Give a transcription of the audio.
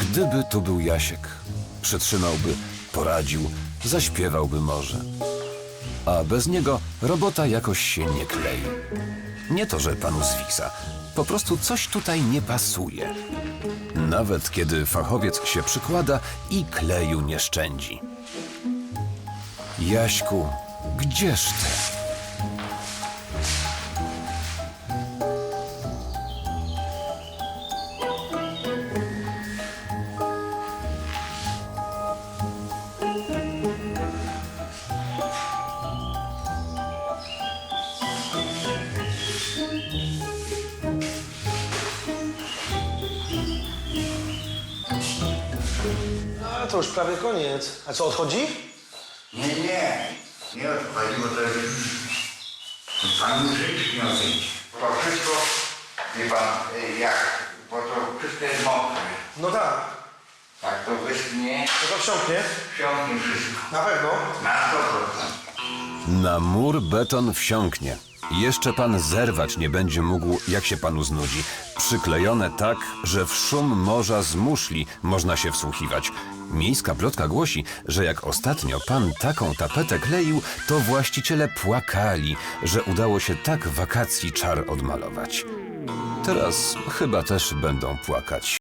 Gdyby tu był Jasiek, przytrzymałby, poradził, zaśpiewałby może. A bez niego robota jakoś się nie klei. Nie to, że panu zwisa, po prostu coś tutaj nie pasuje. Nawet kiedy fachowiec się przykłada i kleju nie szczędzi. Jaśku, gdzież ty? A to już prawie koniec. A co, odchodzi? Nie, nie, nie odchodzi, bo to jest żyć nie odejść. To wszystko, wie pan, y, jak, bo to wszystko jest mokre. No tak. Jak to wyschnie, No to wsiąknie. wsiąknie wszystko. Na pewno. Na 100%. Na mur beton wsiąknie. Jeszcze pan zerwać nie będzie mógł, jak się panu znudzi. Przyklejone tak, że w szum morza z muszli można się wsłuchiwać. Miejska plotka głosi, że jak ostatnio pan taką tapetę kleił, to właściciele płakali, że udało się tak wakacji czar odmalować. Teraz chyba też będą płakać.